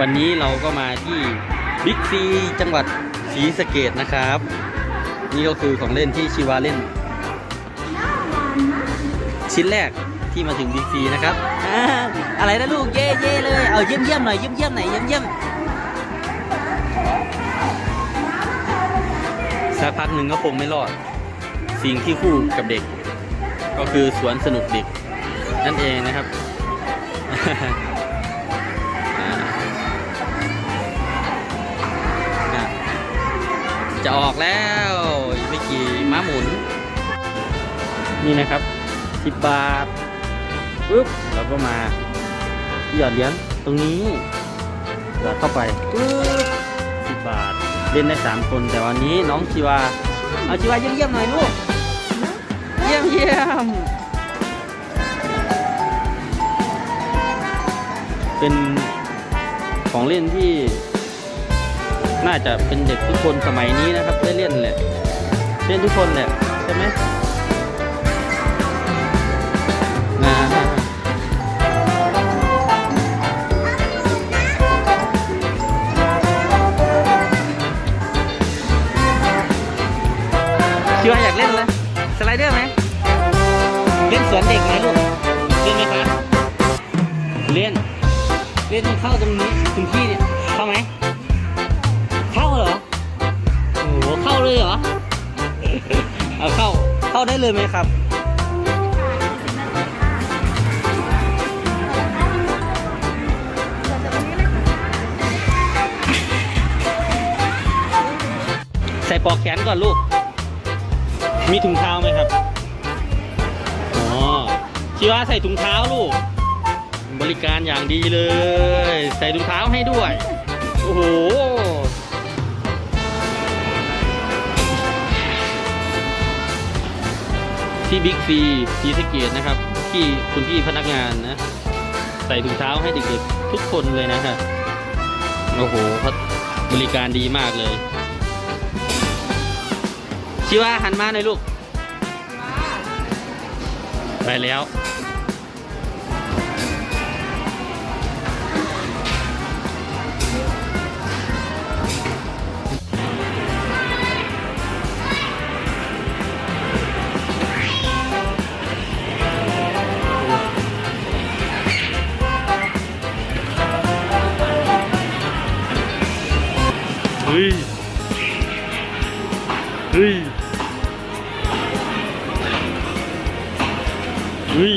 วันนี้เราก็มาที่บิ๊กซีจังหวัดศรีสะเกดนะครับ นี่ก็คือของเล่นที่ชิวาเล่น ชิ้นแรกที่มาถึงบิ๊กซีนะครับอ่าอะไรนะลูกเย่เย่เลยเอาเยี่ยมเยี่ยมหน่อยเยี่ยมเยี่ยมหน่อยเยี่ยมเยี่ยมสักพักหนึ่งก็คงไม่รอด สิ่งที่คู่กับเด็ก ก็คือสวนสนุกเด็ก นั่นเองนะครับ จะออกแล้วไม่กี่ม้าหมุน นี่นะครับสิบบาทปุ๊บเราก็มาหยอดเหรียญตรงนี้หยอดเข้าไปปุ๊บสิบบาทเล่นได้สามคนแต่วันนี้น้องชีวาเอาชีวาเยี่ยมเยี่ยมๆหน่อยลูกเยี่ยมเยี่ยมเป็นของเล่นที่ น่าจะเป็นเด็กทุกคนสมัยนี้นะครับได้เล่นแหละเล่นทุกคนแหละใช่ไหมนะคิว่าอยากเล่นเลยสไลเดอร์ไหมเล่นสวนเด็กไหมลูกเล่นไหมคะเล่นเล่นเข้าตรงนี้ตรงที่เนี่ยเข้าไหมาได้เลยไหมครับ ใส่ปอกแขนก่อนลูก มีถุงเท้าไหมครับ อ๋อชีว่าใส่ถุงเท้าลูก บริการอย่างดีเลย ใส่ถุงเท้าให้ด้วย โอ้โห ที่บิ๊กซีซีสเกตนะครับ ที่คุณพี่พนักงานนะ ใส่ถุงเท้าให้เด็กๆทุกคนเลยนะครับโอ้โหเขาบริการดีมากเลย ชิว่าหันมาหน่อยลูก ไปแล้ว ฮ้ย เฮ้ย เฮ้ย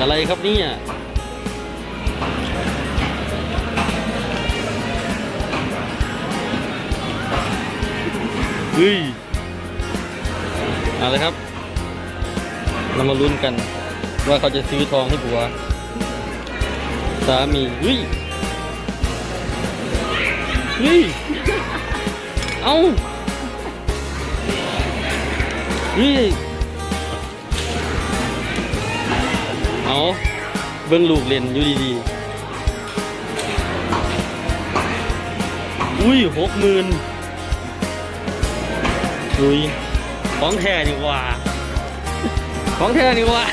อะไรครับเนี่ยเฮ้ยเอาเลยครับ เรามาลุ้นกัน ว่าเขาจะซื้อทองให้ผัว สามีเฮ้ย เฮ้ย เอาเฮ้ยเอาเบิ้งลูกเล่นอยู่ดีๆ อุ้ยหกหมื่นอุ้ยของแท้นี่หว่า ของแท้นี่หว่า